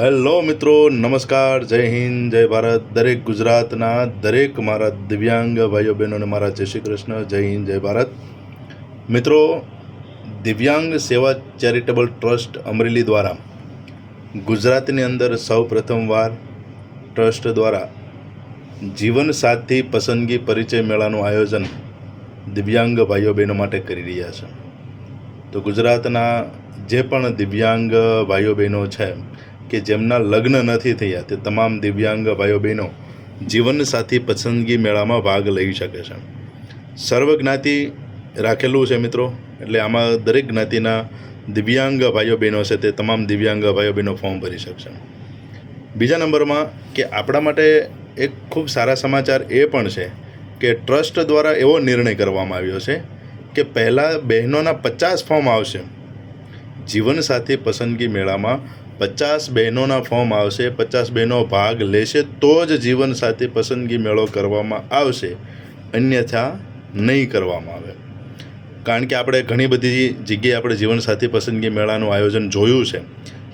Hello મિત્રો, નમસ્કાર, જય હિન્દ, જય ભારત. દરેક ગુજરાતના દરેક મારા દિવ્યાંગ ભાઈઓ, બહેનોને મારા જય શ્રી કૃષ્ણ, જય હિન્દ, જય ભારત. મિત્રો, દિવ્યાંગ સેવા ચેરિટેબલ ટ્રસ્ટ અમરેલી દ્વારા ગુજરાતની અંદર સૌ પ્રથમવાર ટ્રસ્ટ દ્વારા જીવનસાથી પસંદગી પરિચય મેળાનું આયોજન દિવ્યાંગ ભાઈઓ, બહેનો માટે કરી રહ્યા છે. તો ગુજરાતના જે પણ દિવ્યાંગ ભાઈઓ, બહેનો છે કે જેમના લગ્ન નથી થયા, તે તમામ દિવ્યાંગ ભાઈઓ બહેનો જીવનસાથી પસંદગી મેળામાં ભાગ લઈ શકે છે. સર્વજ્ઞાતિ રાખેલું છે મિત્રો, એટલે આમાં દરેક જ્ઞાતિના દિવ્યાંગ ભાઈઓ બહેનો છે, તે તમામ દિવ્યાંગ ભાઈઓ બહેનો ફોર્મ ભરી શકશે. બીજા નંબરમાં કે આપણા માટે એક ખૂબ સારા સમાચાર એ પણ છે કે ટ્રસ્ટ દ્વારા એવો નિર્ણય કરવામાં આવ્યો છે કે પહેલાં બહેનોના પચાસ ફોર્મ આવશે. જીવનસાથી પસંદગી મેળામાં પચાસ બહેનોના ફોર્મ આવશે. પચાસ બહેનો ભાગ લેશે તો જ જીવનસાથી પસંદગી મેળો કરવામાં આવશે. અન્યથા નહીં કરવામાં આવે. કારણ કે આપણે ઘણી બધી જગ્યાએ આપણે જીવનસાથી પસંદગી મેળાનું આયોજન જોયું છે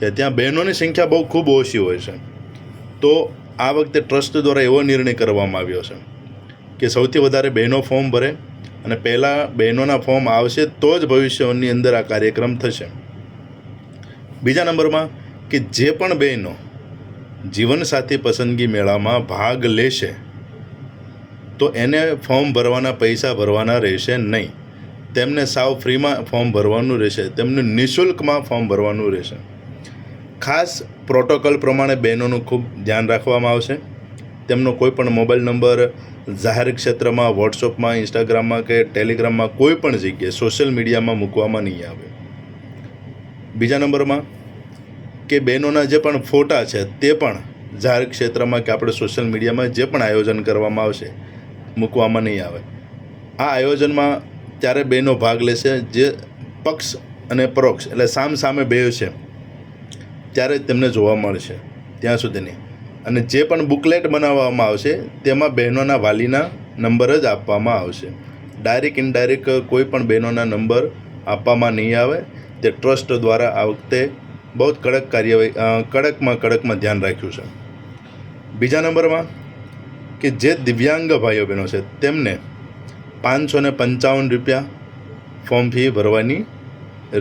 કે ત્યાં બહેનોની સંખ્યા બહુ ખૂબ ઓછી હોય છે. તો આ વખતે ટ્રસ્ટ દ્વારા એવો નિર્ણય કરવામાં આવ્યો છે કે સૌથી વધારે બહેનો ફોર્મ ભરે અને પહેલાં બહેનોના ફોર્મ આવશે તો જ ભવિષ્યની અંદર આ કાર્યક્રમ થશે. બીજા નંબરમાં કે જે પણ બહેનો જીવનસાથી પસંદગી મેળામાં ભાગ લેશે, તો એને ફોર્મ ભરવાના પૈસા ભરવાના રહેશે નહીં. તેમને સાવ ફ્રીમાં ફોર્મ ભરવાનું રહેશે. તેમને નિઃશુલ્કમાં ફોર્મ ભરવાનું રહેશે. ખાસ પ્રોટોકોલ પ્રમાણે બહેનોનું ખૂબ ધ્યાન રાખવામાં આવશે. તેમનો કોઈ પણ મોબાઈલ નંબર જાહેર ક્ષેત્રમાં, વોટ્સઅપમાં, ઇન્સ્ટાગ્રામમાં કે ટેલિગ્રામમાં કોઈ પણ જગ્યાએ, સોશિયલ મીડિયામાં મૂકવામાં નહીં આવે. બીજા નંબરમાં કે બહેનોના જે પણ ફોટા છે તે પણ જાહેર ક્ષેત્રમાં કે આપણે સોશિયલ મીડિયામાં જે પણ આયોજન કરવામાં આવશે, મૂકવામાં નહીં આવે. આ આયોજનમાં ત્યારે બહેનો ભાગ લેશે, જે પક્ષ અને પરોક્ષ એટલે સામ સામે બે છે, ત્યારે તેમને જોવા મળશે, ત્યાં સુધીની. અને જે પણ બુકલેટ બનાવવામાં આવશે, તેમાં બહેનોના વાલીના નંબર જ આપવામાં આવશે. ડાયરેક્ટ ઇનડાયરેક્ટ કોઈ પણ બહેનોના નંબર આપવામાં નહીં આવે. તે ટ્રસ્ટ દ્વારા આ વખતે બહુ જ કડક કાર્યવાહી કડકમાં કડકમાં ધ્યાન રાખ્યું છે. બીજા નંબરમાં કે જે દિવ્યાંગ ભાઈઓ બહેનો છે, તેમને પાંચસો ને પંચાવન રૂપિયા ફોર્મ ફી ભરવાની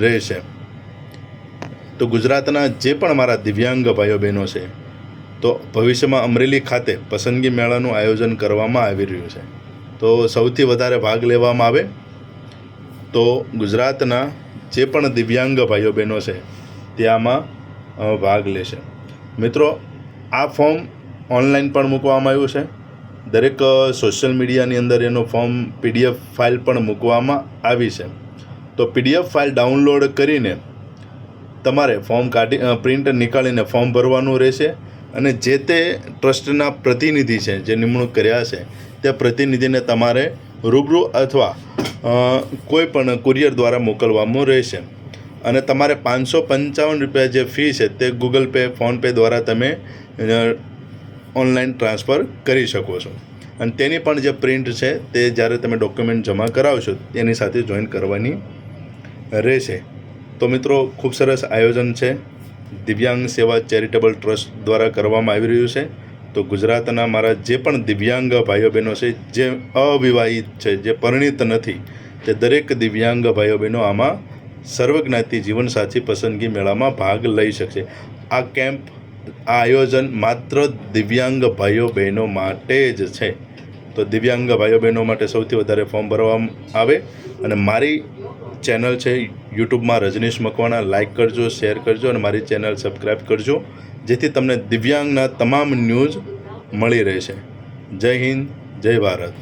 રહેશે. તો ગુજરાતના જે પણ મારા દિવ્યાંગ ભાઈઓ બહેનો છે, તો ભવિષ્યમાં અમરેલી ખાતે પસંદગી મેળાનું આયોજન કરવામાં આવી રહ્યું છે. તો સૌથી વધારે ભાગ લેવામાં આવે તો ગુજરાતના જે પણ દિવ્યાંગ ભાઈઓ બહેનો છે, તે આમાં ભાગ લેશે. મિત્રો, આ ફોર્મ ઓનલાઈન પણ મૂકવામાં આવ્યું છે. દરેક સોશિયલ મીડિયાની અંદર એનું ફોર્મ પીડીએફ ફાઇલ પણ મૂકવામાં આવી છે. તો પીડીએફ ફાઇલ ડાઉનલોડ કરીને તમારે ફોર્મ કાઢી પ્રિન્ટ નીકાળીને ફોર્મ ભરવાનું રહેશે અને જે તે ટ્રસ્ટના પ્રતિનિધિ છે, જે નિમણૂક કર્યા છે, તે પ્રતિનિધિને તમારે રૂબરૂ અથવા કોઈ પણ કુરિયર દ્વારા મોકલવામાં રહેશે. અને તમારે પાંચસો પંચાવન રૂપિયા જે ફી છે તે ગૂગલ પે ફોનપે દ્વારા તમે ઓનલાઈન ટ્રાન્સફર કરી શકો છો. અને તેની પણ જે પ્રિન્ટ છે તે જ્યારે તમે ડોક્યુમેન્ટ જમા કરાવશો, તેની સાથે જોઈન કરવાની રહેશે. તો મિત્રો, ખૂબ સરસ આયોજન છે. દિવ્યાંગ સેવા ચેરિટેબલ ટ્રસ્ટ દ્વારા કરવામાં આવી રહ્યું છે. તો ગુજરાતના મારા જે પણ દિવ્યાંગ ભાઈઓ બહેનો છે, જે અવિવાહિત છે, જે પરિણિત નથી, તે દરેક દિવ્યાંગ ભાઈઓ બહેનો આમાં સર્વજ્ઞાતિ જીવનસાથી પસંદગી મેળામાં ભાગ લઈ શકશે. આ કેમ્પ, આ આયોજન માત્ર દિવ્યાંગ ભાઈઓ બહેનો માટે જ છે. તો દિવ્યાંગ ભાઈઓ બહેનો માટે સૌથી વધારે ફોર્મ ભરવામાં આવે અને મારી ચેનલ છે યુટ્યુબમાં રજનીશ મકવાણા. લાઇક કરજો શેર કરજો અને મારી ચેનલ સબસ્ક્રાઈબ કરજો, જેથી તમને દિવ્યાંગના તમામ ન્યૂઝ મળી રહેશે. જય હિન્દ, જય ભારત.